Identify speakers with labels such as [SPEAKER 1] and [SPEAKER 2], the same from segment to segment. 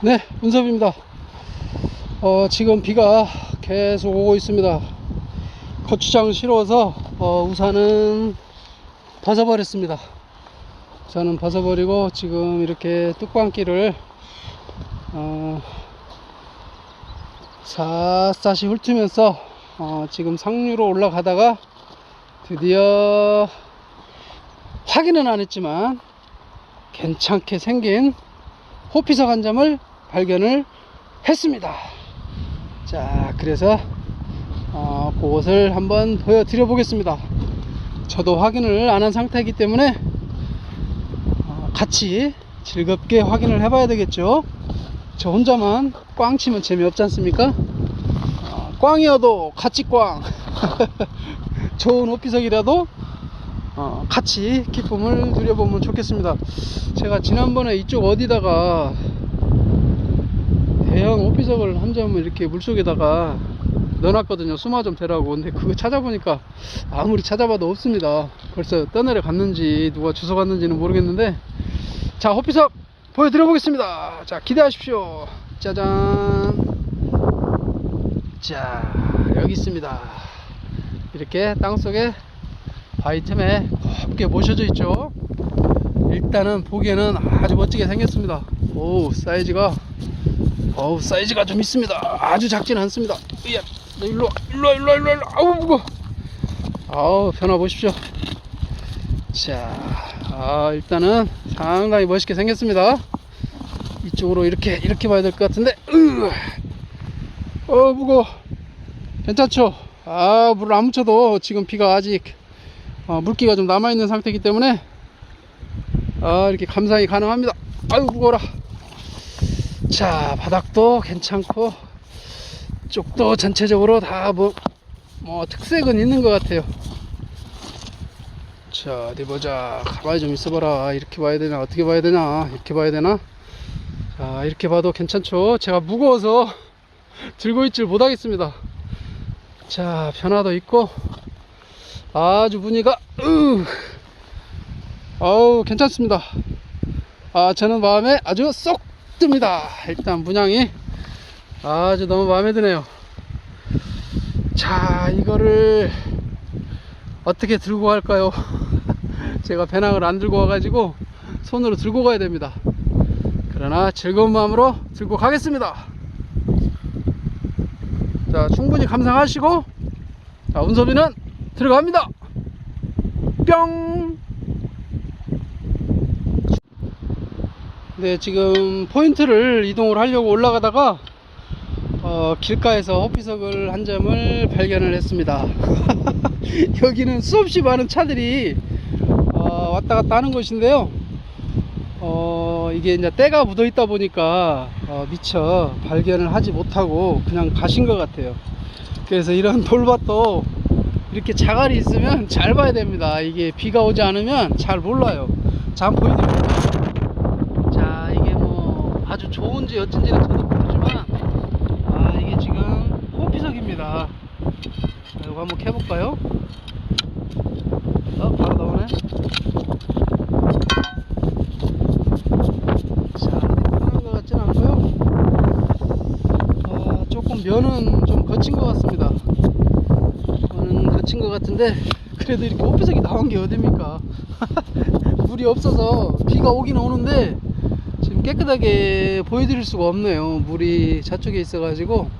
[SPEAKER 1] 네, 운섭입니다. 어, 지금 비가 계속 오고 있습니다. 고추장 실어서 어, 우산은 벗어버렸습니다. 우산은 벗어버리고 지금 이렇게 뚝방길을 어, 샅샅이 훑으면서 어, 지금 상류로 올라가다가 드디어 확인은 안 했지만 괜찮게 생긴 호피석 한 점을 발견을 했습니다. 자, 그래서 어, 그것을 한번 보여드려 보겠습니다. 저도 확인을 안 한 상태이기 때문에 어, 같이 즐겁게 확인을 해봐야 되겠죠. 저 혼자만 꽝 치면 재미없지 않습니까? 어, 꽝이어도 같이 꽝. 좋은 호피석이라도 어, 같이 기쁨을 누려보면 좋겠습니다. 제가 지난번에 이쪽 어디다가 대형 오피석을 한 점을 이렇게 물속에다가 넣어놨거든요. 수마 좀 대라고. 근데 그거 찾아보니까 아무리 찾아봐도 없습니다. 벌써 떠내려 갔는지 누가 주워 갔는지는 모르겠는데 자 호피석 보여드려 보겠습니다. 자 기대하십시오. 짜잔. 자 여기 있습니다. 이렇게 땅속에 바위 틈에 곱게 모셔져 있죠. 일단은 보기에는 아주 멋지게 생겼습니다. 오 사이즈가 어우 사이즈가 좀 있습니다. 아주 작진 않습니다. 으야, 너 일로 와, 일로 와, 일로. 아우 무거. 아우 변화 보십시오. 자, 아 일단은 상당히 멋있게 생겼습니다. 이쪽으로 이렇게 이렇게 봐야 될 것 같은데, 으, 어 무거. 괜찮죠? 아 물을 안 묻혀도 지금 비가 아직 어, 물기가 좀 남아있는 상태이기 때문에 아 이렇게 감상이 가능합니다. 아유 무거워라. 자 바닥도 괜찮고 쪽도 전체적으로 다뭐 뭐 특색은 있는 것 같아요. 자 어디 보자. 가만히 좀 있어봐라. 이렇게 봐야 되나? 어떻게 봐야 되나? 이렇게 봐야 되나? 자 이렇게 봐도 괜찮죠? 제가 무거워서 들고 있질 못하겠습니다. 자 변화도 있고 아주 으 어우 괜찮습니다. 아 저는 마음에 아주 쏙 듭니다. 일단 문양이 아주 너무 마음에 드네요. 자 이거를 어떻게 들고 갈까요? 제가 배낭을 안 들고 와가지고 손으로 들고 가야 됩니다. 그러나 즐거운 마음으로 들고 가겠습니다. 자 충분히 감상하시고 자 운섭이는 들어갑니다 뿅 네, 지금 포인트를 이동을 하려고 올라가다가 어, 길가에서 호피석을 한 점을 발견을 했습니다. 여기는 수없이 많은 차들이 어, 왔다 갔다 하는 곳인데요. 어, 이게 이제 때가 묻어 있다 보니까 어, 미처 발견을 하지 못하고 그냥 가신 것 같아요. 그래서 이런 돌밭도 이렇게 자갈이 있으면 잘 봐야 됩니다. 이게 비가 오지 않으면 잘 몰라요. 자, 보여드릴게요. 자, 이게 뭐 아주 좋은지 어쩐지는 저도 모르지만, 아, 이게 지금 호피석입니다. 자, 이거 한번 캐볼까요? 어, 바로 나오네. 자, 편한 것 같진 않고요. 아, 조금 면은 좀 거친 것 같습니다. 같은데 그래도 이렇게 호피석이 나온 게 어딥니까? 물이 없어서 비가 오긴 오는데 지금 깨끗하게 보여드릴 수가 없네요. 물이 저쪽에 있어 가지고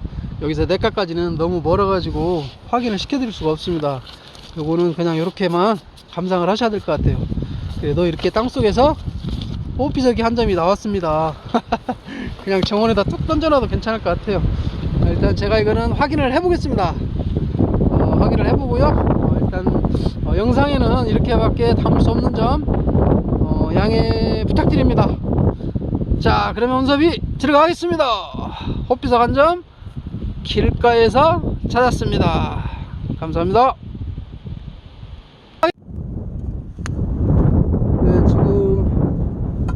[SPEAKER 1] 여기서 내가까지는 너무 멀어 가지고 확인을 시켜 드릴 수가 없습니다. 요거는 그냥 이렇게만 감상을 하셔야 될 것 같아요. 그래도 이렇게 땅속에서 호피석이 한 점이 나왔습니다. 그냥 정원에다 툭 던져놔도 괜찮을 것 같아요. 일단 제가 이거는 확인을 해 보겠습니다. 어, 해보고요. 어, 일단 어, 영상에는 이렇게밖에 담을 수 없는 점 어, 양해 부탁드립니다. 자, 그러면 운섭이 들어가겠습니다. 호피석 한점 길가에서 찾았습니다. 감사합니다. 네, 지금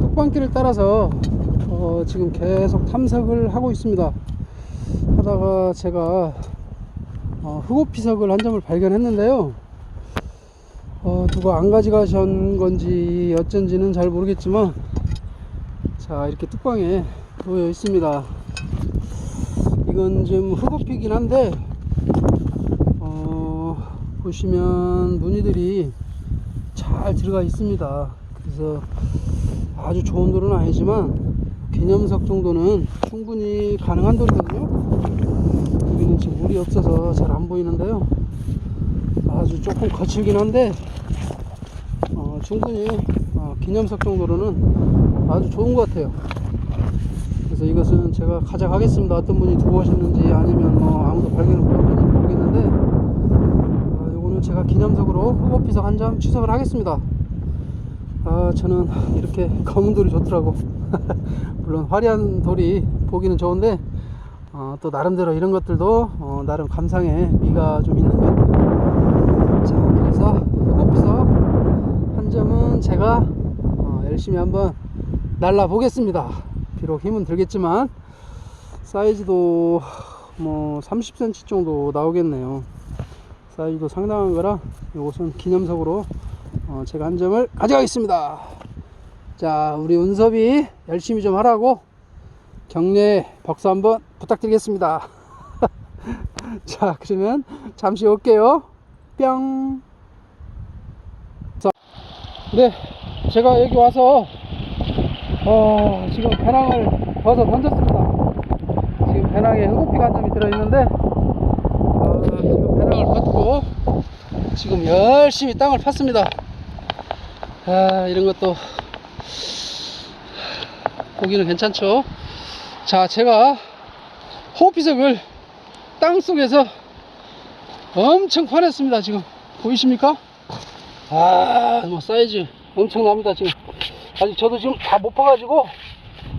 [SPEAKER 1] 뚝방길을 따라서 어, 지금 계속 탐색을 하고 있습니다. 하다가 제가 어, 흑오피석을 한 점을 발견했는데요. 어, 누가 안 가져가신 건지 어쩐지는 잘 모르겠지만 자 이렇게 뚝방에 놓여 있습니다. 이건 좀 흑업이긴 한데 어, 보시면 무늬들이 잘 들어가 있습니다. 그래서 아주 좋은 돌은 아니지만 개념석 정도는 충분히 가능한 돌이거든요 지금 물이 없어서 잘 안 보이는데요 아주 조금 거칠긴 한데 어, 충분히 어, 기념석 정도로는 아주 좋은 것 같아요. 그래서 이것은 제가 가져가겠습니다. 어떤 분이 두고 오셨는지 아니면 뭐 아무도 발견을 못하는지 모르겠는데 아, 요거는 제가 기념석으로 후보피석 한 점 취석을 하겠습니다. 아 저는 이렇게 검은 돌이 좋더라고. 물론 화려한 돌이 보기는 좋은데 어, 또 나름대로 이런 것들도 어, 나름 감상의 미가 좀 있는 것 같아요. 자 그래서 후보피석 한 점은 제가 어, 열심히 한번 날라 보겠습니다. 비록 힘은 들겠지만 사이즈도 뭐 30cm 정도 나오겠네요. 사이즈도 상당한 거라 이것은 기념석으로 어, 제가 한 점을 가져가겠습니다. 자 우리 운섭이 열심히 좀 하라고 격려의 박수 한번 부탁드리겠습니다. 자 그러면 잠시 올게요. 뿅. 네, 제가 여기 와서 어, 지금 배낭을 벗어 던졌습니다. 지금 배낭에 흑우피가 한 점이 들어있는데 어, 지금 배낭을 벗고 지금 열심히 땅을 팠습니다. 아, 이런 것도 보기는 괜찮죠? 자, 제가 호흡비석을 땅 속에서 엄청 파냈습니다. 지금 보이십니까? 아, 뭐 사이즈 엄청납니다 지금. 아직 저도 지금 다 못 파가지고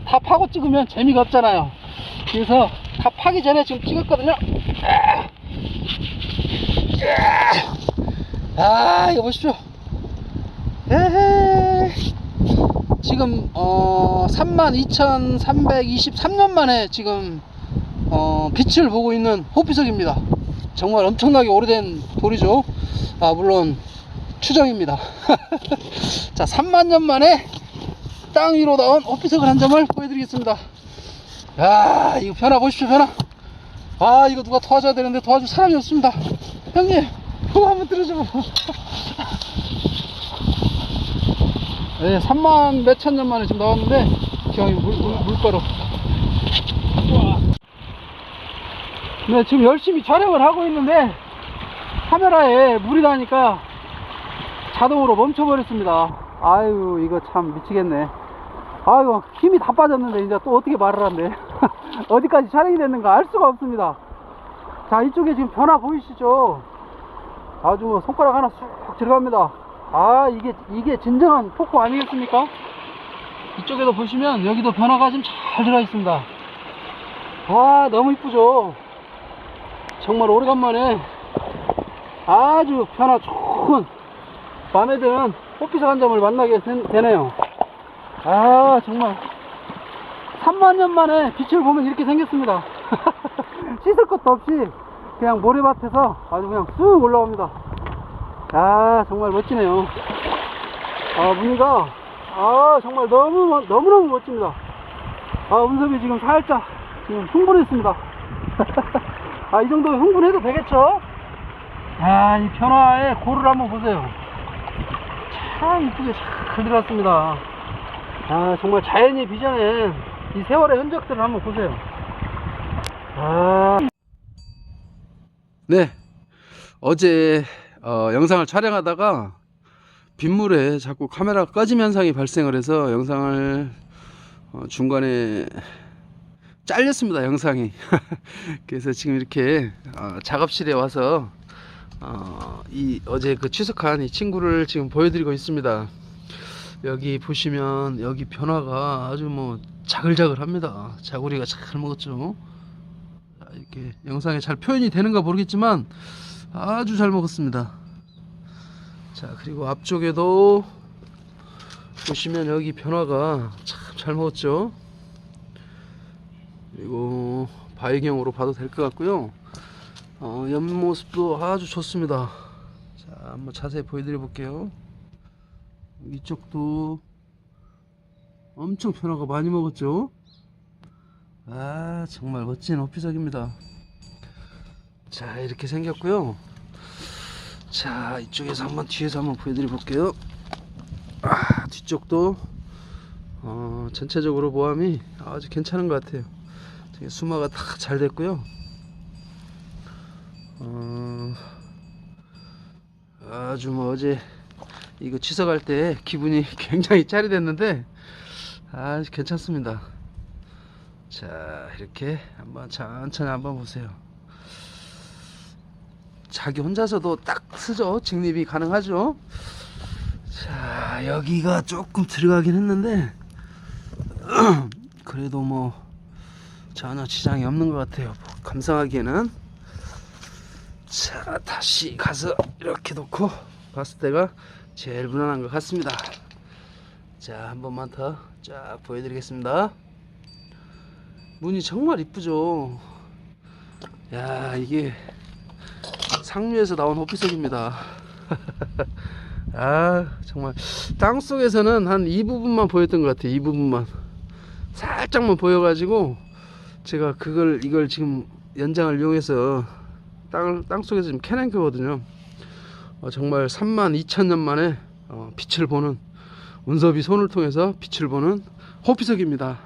[SPEAKER 1] 다 파고 찍으면 재미가 없잖아요. 그래서 다 파기 전에 지금 찍었거든요. 아, 아 이거 보십시오. 에헤이. 지금 어 32,323년 만에 지금 어 빛을 보고 있는 호피석입니다. 정말 엄청나게 오래된 돌이죠. 아 물론 추정입니다. 자, 3만 년 만에 땅 위로 나온 오피석을 한 점을 보여드리겠습니다. 야, 이거 변화 보십시오, 변화. 아, 이거 누가 도와줘야 되는데 도와줄 사람이 없습니다. 형님, 그거 한번 들어줘. 네, 3만 몇천 년 만에 지금 나왔는데, 저기 물, 물, 물가로. 네, 지금 열심히 촬영을 하고 있는데, 카메라에 물이 나니까 자동으로 멈춰버렸습니다. 아유, 이거 참 미치겠네. 아유, 힘이 다 빠졌는데, 이제 또 어떻게 말을 한대. 어디까지 촬영이 됐는가 알 수가 없습니다. 자, 이쪽에 지금 변화 보이시죠? 아주 뭐 손가락 하나 쑥 들어갑니다. 아, 이게, 이게 진정한 포크 아니겠습니까? 이쪽에도 보시면 여기도 변화가 좀잘 들어가 있습니다. 아, 너무 이쁘죠? 정말 오래간만에 아주 변화 좋은 마음에 드는 호피석 한 점을 만나게 된- 되네요. 아, 정말. 3만 년 만에 빛을 보면 이렇게 생겼습니다. 씻을 것도 없이 그냥 모래밭에서 아주 그냥 쑥 올라옵니다. 아, 정말 멋지네요. 아, 무늬가, 아, 정말 너무, 너무너무 멋집니다. 아, 운섭이 지금 살짝 지금 흥분했습니다. 아, 이 정도 흥분해도 되겠죠? 아, 이 변화의 고를 한번 보세요. 참 이쁘게 잘 들어왔습니다. 아, 정말 자연이 빚어낸 이 세월의 흔적들을 한번 보세요. 아. 네. 어제 어, 영상을 촬영하다가 빗물에 자꾸 카메라가 꺼짐 현상이 발생을 해서 영상을 어, 중간에 잘렸습니다 영상이 그래서 지금 이렇게 어, 작업실에 와서 어, 이 어제 그 취석한 이 친구를 지금 보여드리고 있습니다. 여기 보시면 여기 변화가 아주 뭐 자글자글 합니다. 자구리가 잘 먹었죠. 자, 이렇게 영상에 잘 표현이 되는가 모르겠지만 아주 잘 먹었습니다. 자 그리고 앞쪽에도 보시면 여기 변화가 참 잘 먹었죠. 그리고 바위경으로 봐도 될 것 같고요. 어, 옆모습도 아주 좋습니다. 자, 한번 자세히 보여드려 볼게요. 이쪽도 엄청 변화가 많이 먹었죠 아 정말 멋진 호피석입니다 자 이렇게 생겼고요 자 이쪽에서 한번 뒤에서 한번 보여드려 볼게요 아 뒤쪽도 어, 전체적으로 모함이 아주 괜찮은 것 같아요 수마가 다 잘 됐고요. 어, 아주 뭐 어제 이거 취석할 때 기분이 굉장히 짜릿했는데 아주 괜찮습니다. 자 이렇게 한번 천천히 한번 보세요. 자기 혼자서도 딱 쓰죠? 직립이 가능하죠? 자 여기가 조금 들어가긴 했는데 그래도 뭐 전혀 지장이 없는 것 같아요. 감상하기에는. 자 다시 가서 이렇게 놓고 봤을 때가 제일 무난한 것 같습니다. 자 한 번만 더 쫙 보여드리겠습니다. 문이 정말 이쁘죠? 야 이게 상류에서 나온 호피석입니다. 아 정말. 땅속에서는 한 이 부분만 보였던 것 같아요 이 부분만. 살짝만 보여가지고 제가 그걸 이걸 지금 연장을 이용해서 땅, 땅 속에서 지금 캐낸 거거든요 어, 정말 3만 2천 년 만에 어, 빛을 보는 운섭이 손을 통해서 빛을 보는 호피석입니다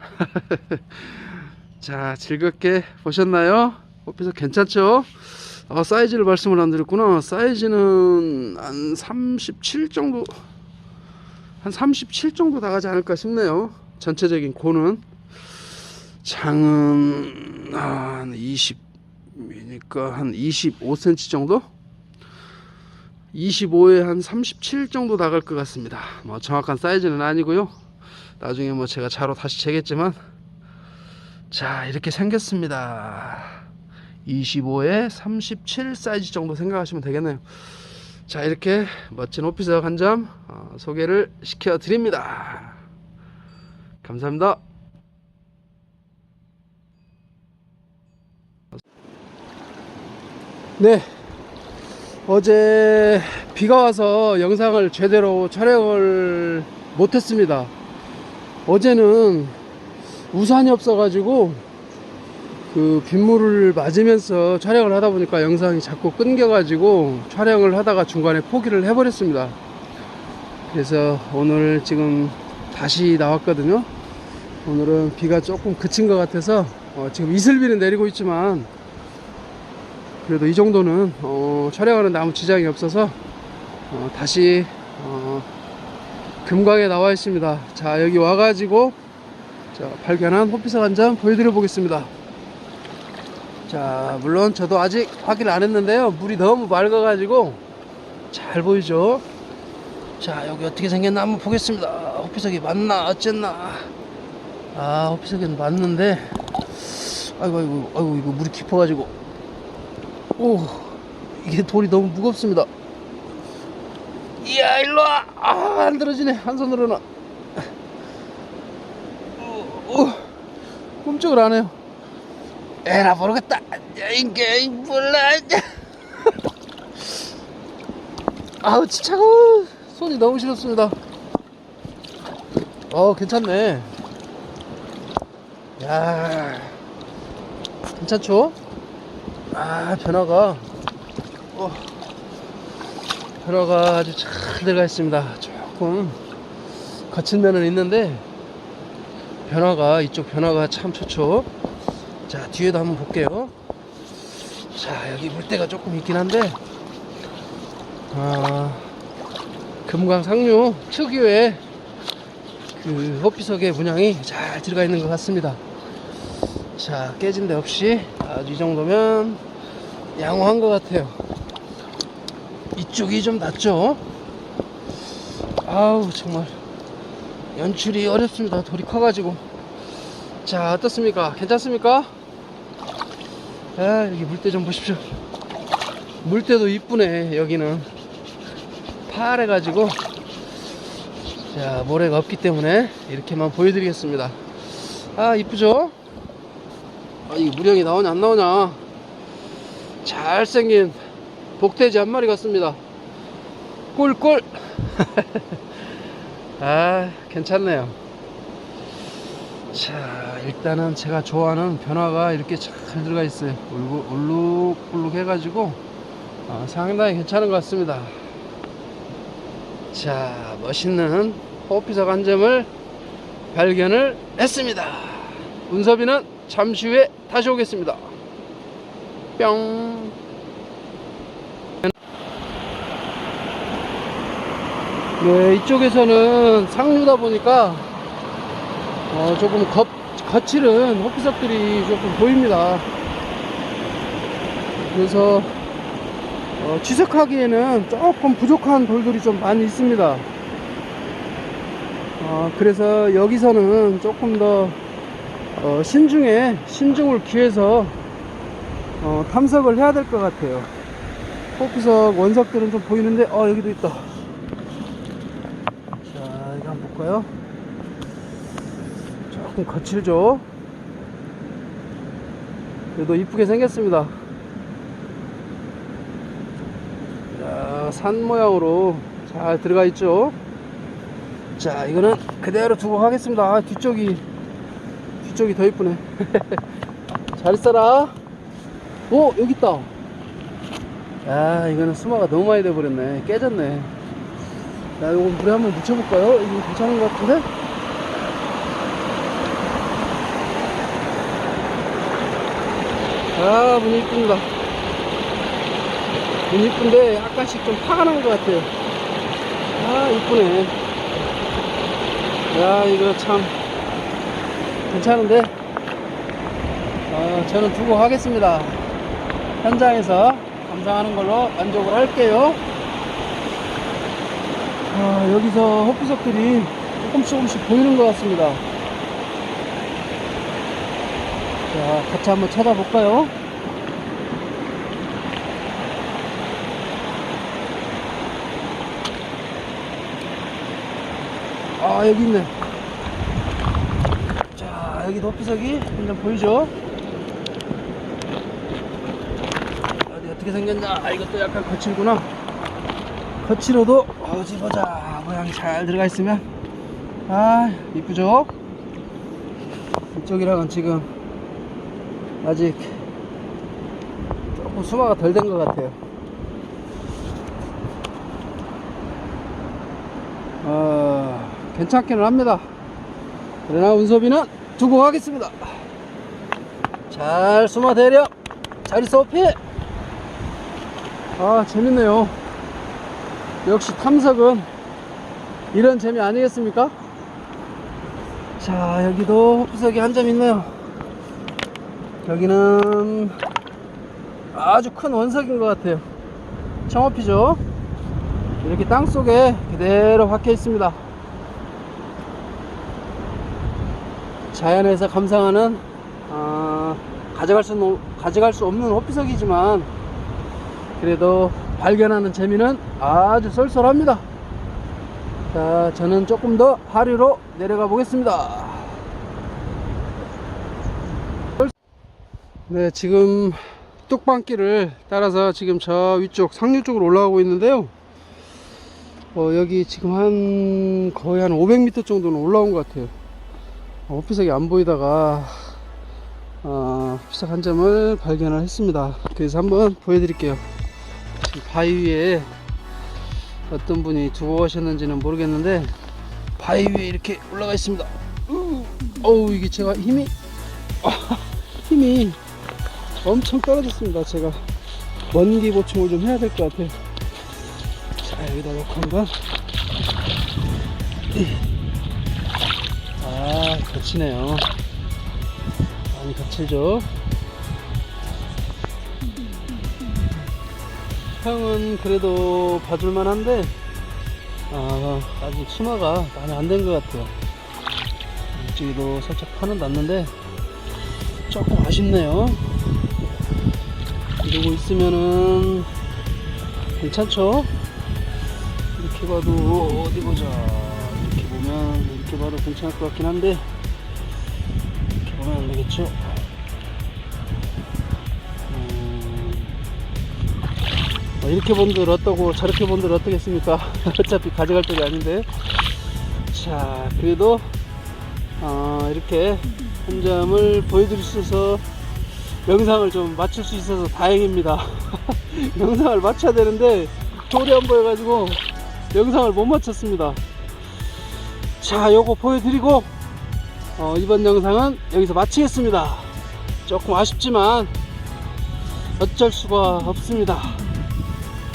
[SPEAKER 1] 자 즐겁게 보셨나요? 호피석 괜찮죠? 아, 사이즈를 말씀을 안 드렸구나. 사이즈는 한 37 정도, 한 37 정도 나가지 않을까 싶네요. 전체적인 고는. 장은 한 20이니까 한 25cm 정도? 25에 한 37 정도 나갈 것 같습니다. 뭐 정확한 사이즈는 아니고요. 나중에 뭐 제가 자로 다시 재겠지만 자 이렇게 생겼습니다. 25에 37 사이즈 정도 생각하시면 되겠네요. 자 이렇게 멋진 오피석 한점 어, 소개를 시켜 드립니다. 감사합니다. 네 어제 비가 와서 영상을 제대로 촬영을 못했습니다. 어제는 우산이 없어 가지고 그 빗물을 맞으면서 촬영을 하다 보니까 영상이 자꾸 끊겨 가지고 촬영을 하다가 중간에 포기를 해버렸습니다. 그래서 오늘 지금 다시 나왔거든요. 오늘은 비가 조금 그친 것 같아서 어, 지금 이슬비는 내리고 있지만 그래도 이 정도는 어, 촬영하는데 아무 지장이 없어서 어, 다시 어, 금강에 나와 있습니다. 자 여기 와가지고 자, 발견한 호피석 한점 보여드려 보겠습니다. 자 물론 저도 아직 확인 안 했는데요. 물이 너무 맑아 가지고 잘 보이죠? 자 여기 어떻게 생겼나 한번 보겠습니다. 호피석이 맞나 어쨌나. 아 호피석은 맞는데. 아이고 아이고 아이고 이거 물이 깊어 가지고 오 이게 돌이 너무 무겁습니다. 이야 일로와. 아 안 들어지네. 한 손으로는 오, 오, 꼼짝을 안 해요. 에라 모르겠다. 이게 몰라. 아우 우, 손이 너무 시렸습니다. 어 괜찮네. 야 괜찮죠 아 변화가. 어, 변화가 아주 잘 들어가 있습니다. 조금 거친 면은 있는데 변화가 이쪽 변화가 참 좋죠. 자 뒤에도 한번 볼게요. 자 여기 물때가 조금 있긴 한데. 아 금강 상류 특유의 그 호피석의 문양이 잘 들어가 있는 것 같습니다 자 깨진 데 없이 아주 이 정도면 양호한 것 같아요. 이쪽이 좀 낫죠? 아우 정말. 연출이 어렵습니다. 돌이 커가지고. 자 어떻습니까? 괜찮습니까? 아 여기 물때 좀 보십시오. 물때도 이쁘네 여기는. 파래 가지고. 자 모래가 없기 때문에 이렇게만 보여드리겠습니다. 아 이쁘죠? 아 이거 무령이 나오냐 안 나오냐. 잘생긴 복돼지 한 마리 같습니다. 꿀꿀. 아 괜찮네요. 자 일단은 제가 좋아하는 변화가 이렇게 잘 들어가 있어요. 울룩불룩 해가지고 어, 상당히 괜찮은 것 같습니다. 자 멋있는 호피석 한 점을 발견을 했습니다. 운섭이는 잠시 후에 다시 오겠습니다 뿅 네, 이쪽에서는 상류다 보니까 어, 조금 겉, 거칠은 호피석들이 조금 보입니다. 그래서 어, 취석하기에는 조금 부족한 돌들이 좀 많이 있습니다. 어, 그래서 여기서는 조금 더 어, 신중에 신중을 기해서 어, 탐석을 해야 될 것 같아요. 호피석 원석들은 좀 보이는데 어 여기도 있다. 자 이거 한번 볼까요? 조금 거칠죠? 그래도 이쁘게 생겼습니다. 자, 산 모양으로 잘 들어가 있죠? 자, 이거는 그대로 두고 가겠습니다. 아, 뒤쪽이, 뒤쪽이 더 이쁘네. 잘 있어라. 오, 여기 있다. 야, 이거는 수마가 너무 많이 돼버렸네. 깨졌네. 자, 이거 물에 한번 묻혀볼까요? 이거 괜찮은 것 같은데? 아, 문 이쁩니다. 문 이쁜데 약간씩 좀 파가 난 것 같아요. 아, 이쁘네. 야, 이거 참 괜찮은데? 아, 저는 두고 가겠습니다. 현장에서 감상하는 걸로 만족을 할게요. 아, 여기서 헛구석들이 조금씩 조금씩 보이는 것 같습니다. 자, 같이 한번 찾아볼까요? 아, 여기 있네. 도피석이 한장 보이죠? 어디 어떻게 생겼나? 아, 이것도 약간 거칠구나. 거칠어도 어디 보자. 모양이 잘 들어가 있으면. 아, 이쁘죠? 이쪽이랑은 지금 아직 조금 수마가 덜 된 것 같아요. 어, 괜찮기는 합니다. 그러나 운섭이는 두고 가겠습니다. 잘 수마 대려. 잘 있어, 오피. 아, 재밌네요. 역시 탐석은 이런 재미 아니겠습니까? 자, 여기도 호피석이 한 점 있네요. 여기는 아주 큰 원석인 것 같아요. 청어피죠. 이렇게 땅 속에 그대로 박혀 있습니다. 자연에서 감상하는 아, 가져갈 수 가져갈 수 없는 호피석이지만 그래도 발견하는 재미는 아주 쏠쏠합니다. 자, 저는 조금 더 하류로 내려가 보겠습니다. 네, 지금 뚝방길을 따라서 지금 저 위쪽 상류 쪽으로 올라가고 있는데요. 어, 여기 지금 한 거의 한 500m 정도는 올라온 것 같아요. 어, 호피석이 안 보이다가 어, 호피석 한 점을 발견을 했습니다. 그래서 한번 보여드릴게요. 지금 바위 위에 어떤 분이 두고 가셨는지는 모르겠는데 바위 위에 이렇게 올라가 있습니다. 우, 어우 이게 제가 힘이 힘이 엄청 떨어졌습니다. 제가 먼기 보충을 좀 해야 될 것 같아요. 자 여기다 놓고 한번 아 거치네요. 많이 거칠죠. 형은 그래도 봐줄만 한데 아, 아직 수마가 많이 안 된 것 같아요. 이쪽에도 살짝 파는 났는데 조금 아쉽네요. 이러고 있으면은 괜찮죠? 이렇게 봐도 어디 보자. 이렇게 보면 이렇게 봐도 괜찮을 것 같긴 한데 보면 안 되겠죠 음, 어, 이렇게 본들 어떠고 저렇게 본들 어떻겠습니까? 어차피 가져갈 쪽이 아닌데. 자, 그래도 아, 이렇게 한 점을 보여드릴 수 있어서 영상을 좀 맞출 수 있어서 다행입니다. 영상을 맞춰야 되는데 돌이 안 보여가지고 영상을 못 맞췄습니다. 자, 요거 보여드리고 어, 이번 영상은 여기서 마치겠습니다. 조금 아쉽지만 어쩔 수가 없습니다.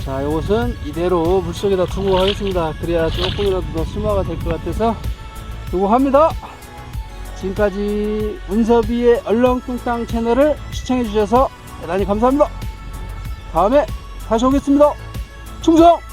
[SPEAKER 1] 자, 요것은 이대로 물속에다 두고 하겠습니다. 그래야 조금이라도 더 수마가 될 것 같아서 두고 합니다. 지금까지 문섭이의 얼렁뚱땅 채널을 시청해주셔서 대단히 감사합니다. 다음에 다시 오겠습니다. 충성!